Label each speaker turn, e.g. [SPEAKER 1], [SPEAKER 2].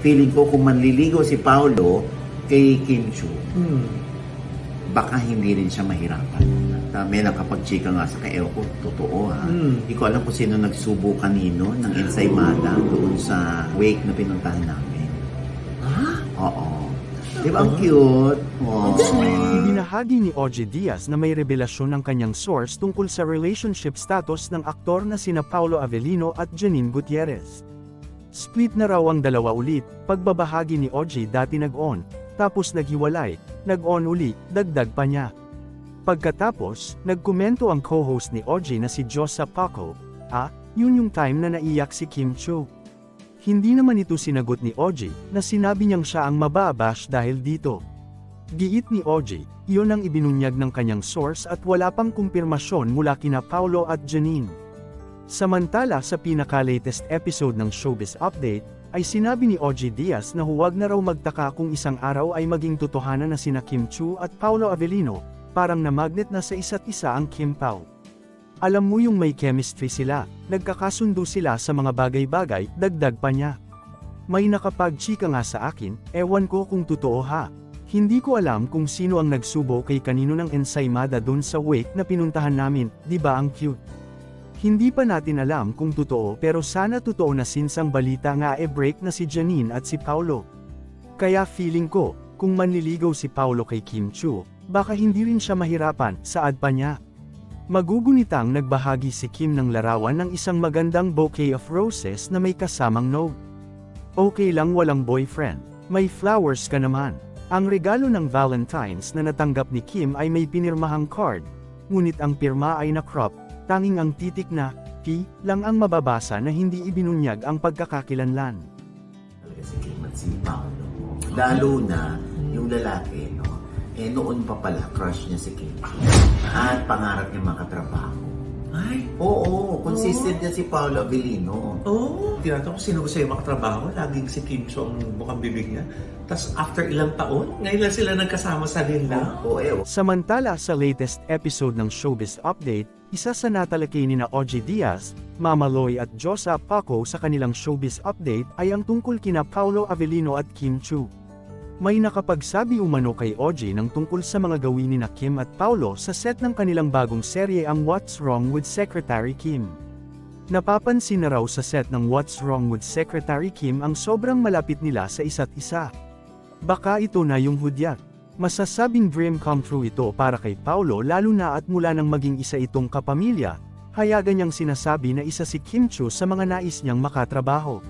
[SPEAKER 1] feeling ko kung manliligaw si Paolo kay Kim Chu,
[SPEAKER 2] Hmm.
[SPEAKER 1] baka hindi rin siya mahirapan. At uh, may nakapag-chika nga sa kay ko, totoo ha.
[SPEAKER 2] Mm.
[SPEAKER 1] Hindi ko alam kung sino nagsubo kanino ng ensaymada doon sa wake na pinuntahan namin.
[SPEAKER 2] Ha?
[SPEAKER 1] Oo. Di ba ang cute? Oh.
[SPEAKER 3] Ibinahagi ni OJ Diaz na may revelasyon ng kanyang source tungkol sa relationship status ng aktor na sina Paulo Avellino at Janine Gutierrez. Split na raw ang dalawa ulit, pagbabahagi ni OJ dati nag-on, tapos naghiwalay, nag-on uli, dagdag pa niya. Pagkatapos, nagkomento ang co-host ni OJ na si Josa Paco, ah, yun yung time na naiyak si Kim Cho. Hindi naman ito sinagot ni OJ, na sinabi niyang siya ang mababash dahil dito. Giit ni OJ, iyon ang ibinunyag ng kanyang source at wala pang kumpirmasyon mula kina Paulo at Janine. Samantala sa pinaka-latest episode ng Showbiz Update, ay sinabi ni OJ Diaz na huwag na raw magtaka kung isang araw ay maging totohanan na sina Kim Chu at Paulo Avellino, parang na-magnet na sa isa't isa ang Kim Pao. Alam mo yung may chemistry sila, nagkakasundo sila sa mga bagay-bagay, dagdag pa niya. May nakapag-chika nga sa akin, ewan ko kung totoo ha. Hindi ko alam kung sino ang nagsubo kay kanino ng ensaymada dun sa wake na pinuntahan namin, di ba ang cute? Hindi pa natin alam kung totoo pero sana totoo na since ang balita nga e-break na si Janine at si Paulo. Kaya feeling ko, kung manliligaw si Paulo kay Kim Chu, baka hindi rin siya mahirapan, saad pa niya. Magugunitang nagbahagi si Kim ng larawan ng isang magandang bouquet of roses na may kasamang note. Okay lang walang boyfriend, may flowers ka naman. Ang regalo ng Valentine's na natanggap ni Kim ay may pinirmahang card, ngunit ang pirma ay na-crop, tanging ang titik na, P, lang ang mababasa na hindi ibinunyag ang pagkakakilanlan.
[SPEAKER 1] Talaga si Kim at si Paolo. Lalo na yung lalaki, no? Eh, noon pa pala, crush niya si Kim. At pangarap niya makatrabaho.
[SPEAKER 2] Ay,
[SPEAKER 1] Oo, consistent yan si Paolo Avellino.
[SPEAKER 2] oo. Oh, tinatanong ko sino gusto yung makatrabaho. Laging si Kim So ang mukhang bibig niya. Tapos after ilang taon, ngayon lang sila nagkasama sa nila.
[SPEAKER 1] Oo, eh.
[SPEAKER 3] Samantala sa latest episode ng Showbiz Update, isa sa natalakay ni na OJ Diaz, Mama Loy at Josa Paco sa kanilang Showbiz Update ay ang tungkol kina Paulo Avellino at Kim Chu. May nakapagsabi umano kay OJ ng tungkol sa mga gawin ni na Kim at Paulo sa set ng kanilang bagong serye ang What's Wrong with Secretary Kim. Napapansin na raw sa set ng What's Wrong with Secretary Kim ang sobrang malapit nila sa isa't isa. Baka ito na yung hudyat. Masasabing dream come true ito para kay Paulo lalo na at mula nang maging isa itong kapamilya, hayagan niyang sinasabi na isa si Kim Chu sa mga nais niyang makatrabaho.